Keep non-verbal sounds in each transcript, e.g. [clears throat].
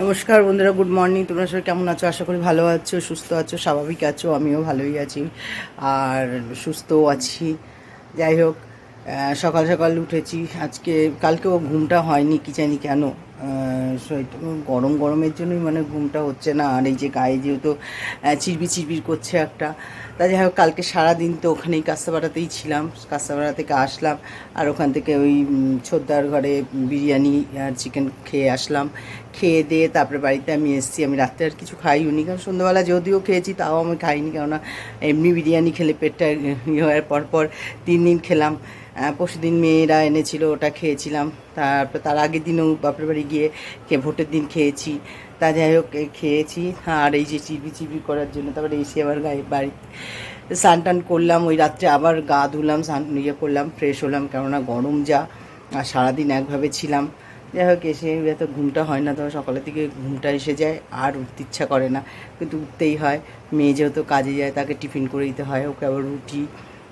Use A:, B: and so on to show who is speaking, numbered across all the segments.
A: নমস্কার বন্ধুরা, good morning. তোমরা সবাই কেমন আছো? আশা করি ভালো আছো, সুস্থ আছো, স্বাভাবিক আছো, আমিও ভালোই আছি। আর সুস্থও আছি। যাই হোক সকাল সকাল উঠেছি। আজকে, কালকেও ঘুমটা হয়নি, কি জানি কেন। গরম গরমের জন্যই মানে ঘুমটা হচ্ছে না। আর এই যে গায়ে যেহেতু আহ, চিরবির করছে একটা। তা যাই হোক কালকে সারাদিন তো ওখানেই কাস্তাপাড়াতেই ছিলাম। কাস্তাপাড়া থেকে আসলাম আর ওখান থেকে ওই ছোদ্দার ঘরে বিরিয়ানি আর চিকেন খেয়ে আসলাম। খেয়ে দিয়ে তারপরে বাড়িতে আমি এসেছি। আমি রাত্রে আর কিছু খাইনি কারণ সন্ধ্যাবেলা যদিও খেয়েছি তাও আমি খাইনি। কেননা এমনি বিরিয়ানি খেলে পেটটা ইয়ে হওয়ার পর পর তিন দিন খেলাম। পরশু দিন মেয়েরা এনেছিল, ওটা খেয়েছিলাম। তারপর তার আগের দিনও বাপের বাড়ি গিয়ে কে ভোটের দিন খেয়েছি। তা যাই হোক খেয়েছি। আর এই যে চিবি চিবি করার জন্য তারপরে এসে আবার গায়ে বাড়ি স্নান টান করলাম। ওই রাত্রে আবার গা ধুলাম, স্নান ইয়ে করলাম ফ্রেশ হলাম। কেননা গরম যা, আর সারাদিন একভাবে ছিলাম। যাই হোক, এসে এত ঘুমটা হয় না, তো সকালের দিকে ঘুমটা এসে যায়, আর উঠতে ইচ্ছা করে না। কিন্তু উঠতেই হয়। মেয়ে যেহেতু কাজে যায়, তাকে টিফিন করে দিতে হয়। ওকে আবার রুটি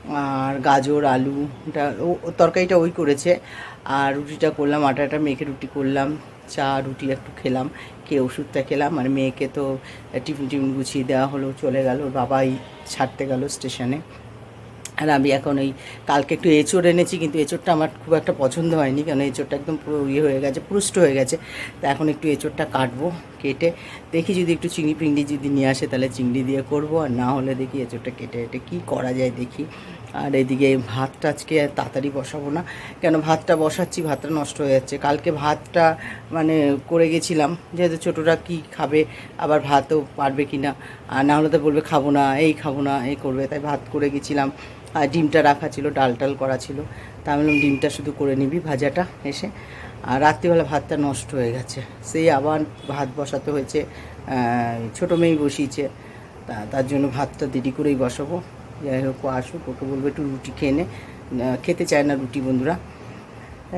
A: আর গাজর, আলু, এটা ও ও তরকারিটা ওই করেছে। আর রুটিটা করলাম, আটাটা মেখে রুটি করলাম, চা, রুটি একটু খেলাম কে ওষুধটা খেলাম। আর মেয়েকে তো টিফিন টিফিন গুছিয়ে দেওয়া হলো, চলে গেল, বাবাই ছাড়তে গেল স্টেশনে। আর আমি এখন ওই কালকে একটু এঁচড় এনেছি, কিন্তু এঁচড়টা আমার খুব একটা পছন্দ হয়নি, কারণ এঁচড়টা একদম পুরো ইয়ে হয়ে গেছে, পুরুষ্ট হয়ে গেছে। তা এখন একটু এঁচড়টা কাটবো, কেটে দেখি যদি একটু চিংড়ি পিংড়ি যদি নিয়ে আসে, তাহলে চিংড়ি দিয়ে করব, আর না হলে দেখি এঁচড়টা কেটে কেটে কী করা যায় দেখি। আর এদিকে ভাতটা আজকে তাড়াতাড়ি বসাবো না, কেন ভাতটা বসাচ্ছি, ভাতটা নষ্ট হয়ে যাচ্ছে। কালকে ভাতটা মানে করে গেছিলাম, যেহেতু ছোটোরা কি খাবে, আবার ভাতও পারবে কি না আর না হলে তো বলবে খাব না, এই খাব না, এই করবে, তাই ভাত করে গেছিলাম। আর ডিমটা রাখা ছিল ডাল টাল করা ছিল। তা আমি ডিমটা শুধু করে নিবি ভাজাটা এসে। আর রাত্রিবেলা ভাতটা নষ্ট হয়ে গেছে। সেই আবার ভাত বসাতে হয়েছে ছোটো মেয়েই বসিয়েছে। তা, তার জন্য ভাতটা দেরি করেই বসাবো। যাই হোক আসুক, ওকে বলব একটু রুটি খেয়ে নে। খেতে চায় না রুটি, বন্ধুরা।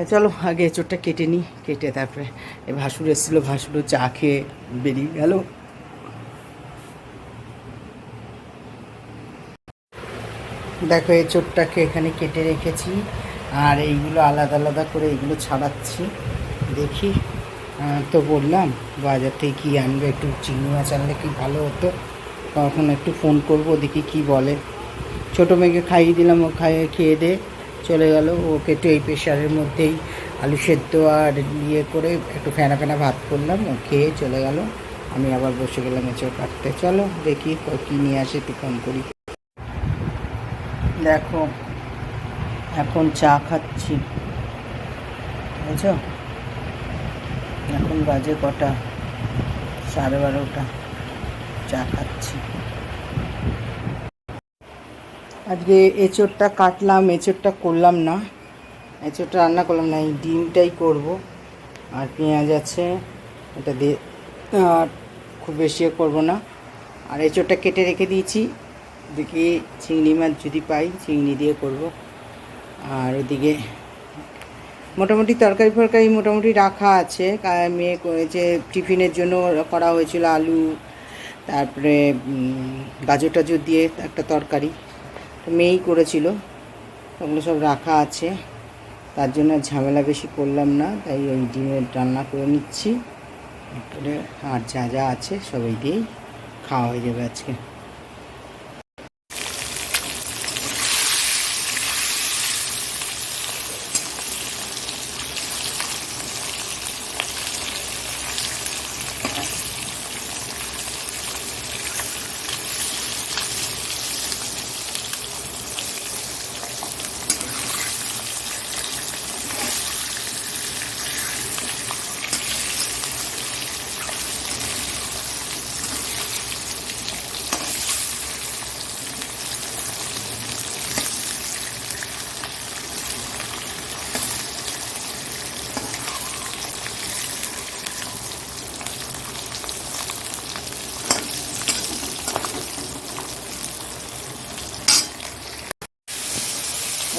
A: চলো, আগে এঁচোড়টা কেটে নিই, কেটে তারপরে ভাসুর এসেছিল, ভাসুরও চা খেয়ে বেরিয়ে গেল। দেখো, এই চোটটাকে এখানে কেটে রেখেছি। আর এইগুলো আলাদা আলাদা করে এইগুলো ছাড়াচ্ছি। দেখি তো বললাম, বাজার থেকে কী আনবে? একটু চিংড়ি মাছ আনলে কি ভালো হতো? তখন একটু ফোন করব, দেখি কি বলে। ছোটো মেয়েকে খাইয়ে দিলাম, ও খাইয়ে খেয়ে দিয়ে চলে গেল। ওকে একটু এই প্রেশারের মধ্যেই আলু সেদ্ধ আর ইয়ে করে একটু ফেনা ফেনা ভাত করলাম, ও খেয়ে চলে গেল। আমি আবার বসে গেলাম এঁচড় কাটতে। চলো, দেখি কী নিয়ে আসে, একটু ফোন করি। দেখো, এখন চা খাচ্ছি। বুঝছ? এখন বাজে কটা? সাড়ে বারোটা। চা খাচ্ছি। আজকে এঁচোড়টা কাটলাম, এঁচোড়টা করলাম না। এঁচোড়টা রান্না করলাম না, এই ডিমটাই করব। আর পেঁয়াজ আছে এটা দিয়ে আর খুব বেশি করব না। আর এঁচোড়টা কেটে রেখে দিয়েছি। দেখি চিংড়ি মাছ যদি পাই, চিংড়ি দিয়ে করব। আর ওদিকে মোটামুটি তরকারি ফরকারি মোটামুটি রাখা আছে। মেয়ে করেছে, টিফিনের জন্য করা হয়েছিল আলু, তারপরে গাজর টাজর দিয়ে একটা তরকারি। তো মেয়েই করেছিল, ওগুলো সব রাখা আছে। তার জন্য ঝামেলা বেশি করলাম না, তাই ওই ডিমের রান্না করে নিচ্ছি। করে আর যা যা আছে সবাই দিয়েই খাওয়া হয়ে যাবে আজকে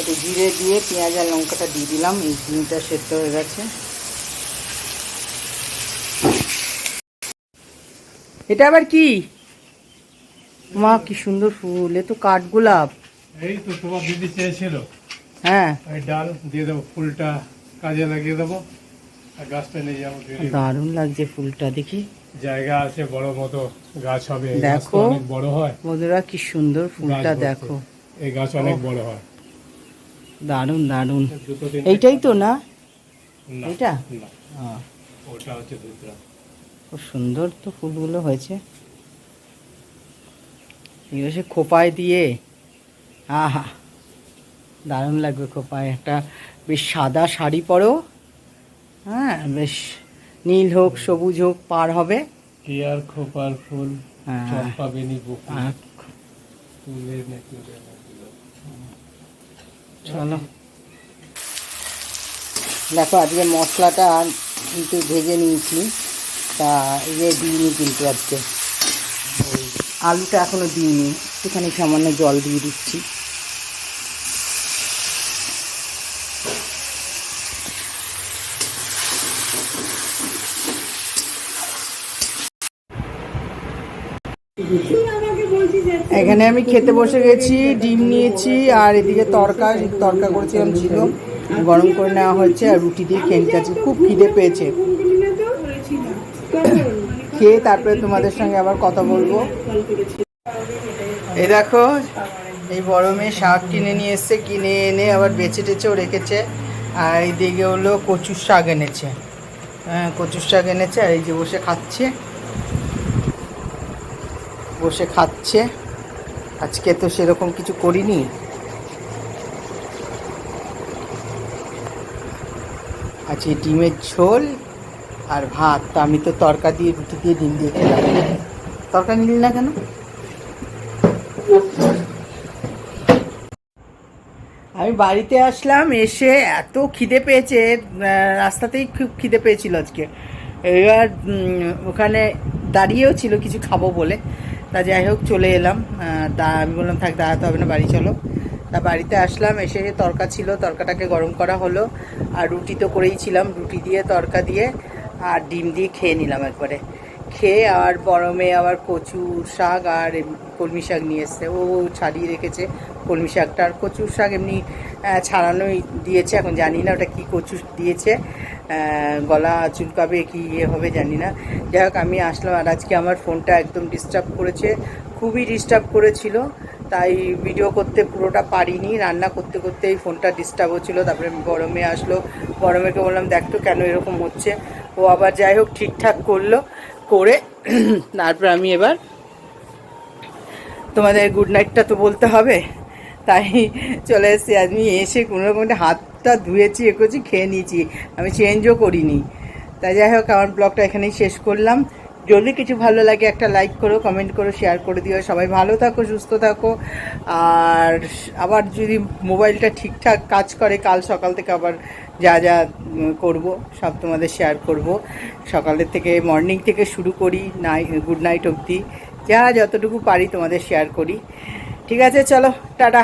A: একটু জিরে দিয়ে পেঁয়াজ আর লঙ্কাটা দিয়ে দিলাম এই ডিমটা সেদ্ধ হয়ে গেছে। এটা আবার কি? মা কি সুন্দর ফুল এ তো কাঠগোলাপ।
B: এই তো তোমার দিদি চেয়েছিল।
A: হ্যাঁ।
B: ডাল দিয়ে দেবো ফুলটা কাজে লাগিয়ে দেবো। আর গাছটা নিয়ে যাব।
A: দারুণ লাগছে ফুলটা দেখি।
B: জায়গা আছে বড় মতো গাছ হবে।
A: দেখো।
B: বড় হয়।
A: বন্ধুরা কি সুন্দর ফুলটা দেখো।
B: এই গাছ অনেক বড় হয়।
A: দারুণ দারুণ। এইটাই তো না?
B: দুধরা
A: খুব সুন্দর তো ফুলগুলো হয়েছে। এগুলো সে খোপায় দিয়ে। আহা! দারুণ লাগবে খোপায়। একটা বেশ সাদা শাড়ি পরো। হ্যাঁ বেশ নীল হোক সবুজ হোক পার হবে।
B: কেয়ার খোপার ফুল?
A: হ্যাঁ।
B: চম্পা বেনি বকুল
A: আর
B: ফুলের নাকি
A: চলো। দেখো, আজকে মশলাটা কিন্তু ভেজে নিয়েছি। তা ইয়ে দিইনি কিন্তু আজকে। আলুটা এখনও দিইনি একটুখানি সামান্য জল দিয়ে দিচ্ছি। এখানে আমি খেতে বসে গেছি, ডিম নিয়েছি, আর এদিকে তরকা তরকা করেছিলাম ছিল, গরম করে নেওয়া হয়েছে, আর রুটি দিয়ে খেয়ে নিতে। খুব খিদে পেয়েছে। খেয়ে তারপরে তোমাদের সঙ্গে আবার কথা বলব? এই দেখো, এই বড় মেয়ে শাক কিনে নিয়ে এসছে, কিনে এনে আবার বেছে টেছেও রেখেছে, আর এইদিকে হলো কচুর শাক এনেছে। হ্যাঁ কচুর শাক এনেছে, আর এই যে বসে খাচ্ছে। বসে খাচ্ছে। আজকে তো সেরকম কিছু করিনি। আজকে ডিমের ঝোল আর ভাত। আমি তো তরকা দিয়ে, রুটি দিয়ে ডিম দিয়ে খেলাম। তরকা নিলি না কেন? আমি বাড়িতে আসলাম, এসে এত খিদে পেয়েছে। রাস্তাতেই খুব খিদে পেয়েছিল আজকে। এবার ওখানে দাঁড়িয়েও ছিল কিছু খাব বলে। তা যাই হোক, চলে এলাম। তা আমি বললাম, থাক, দাঁড়াতে হবে না, বাড়ি চলো। তা বাড়িতে আসলাম, এসে তরকা ছিল, তরকাটাকে গরম করা হলো। আর রুটি তো করেই ছিলাম, রুটি দিয়ে, তরকা দিয়ে, আর ডিম দিয়ে খেয়ে নিলাম একবারে। খেয়ে আর মেয়ে আবার কচু শাক আর কলমি শাক নিয়ে এসছে। ও ছাড়িয়ে রেখেছে কলমি শাকটা। আর কচুর শাক এমনি ছাড়ানোই দিয়েছে, এখন জানি না ওটা কী কচু দিয়েছে। গলা চুলকাবে কি ইয়ে হবে জানি না। যাই হোক, আমি আসলাম আর আজকে আমার ফোনটা একদম ডিস্টার্ব করেছে, খুবই ডিস্টার্ব করেছিল, তাই ভিডিও করতে পুরোটা পারিনি, রান্না করতে করতে এই ফোনটা ডিস্টার্ব হচ্ছিল, তারপরে গরমে আসলো মেয়েকে বললাম, দেখ তো কেন এরকম হচ্ছে? ও আবার যাই হোক, ঠিকঠাক করল, করে [clears throat] তারপর আমি এবার তোমাদের গুড নাইটটা তো বলতে হবে, তাই চলে এসেছি। আমি এসে কোনো রকম একটা হাতটা ধুয়েছি এ করছি খেয়ে নিয়েছি। আমি চেঞ্জও করিনি। তাই যাই হোক, আমার ব্লগটা এখানেই শেষ করলাম। যদি কিছু ভালো লাগে, একটা লাইক করো কমেন্ট করো শেয়ার করে দিও। সবাই ভালো থাকো, সুস্থ থাকো। আর আবার যদি মোবাইলটা ঠিকঠাক কাজ করে, কাল সকাল থেকে আবার যা যা করব, সব তোমাদের শেয়ার করব। সকালের থেকে মর্নিং থেকে শুরু করি নাই গুড নাইট অবধি। যা যতটুকু পারি তোমাদের শেয়ার করি। ঠিক আছে, চলো, টাটা।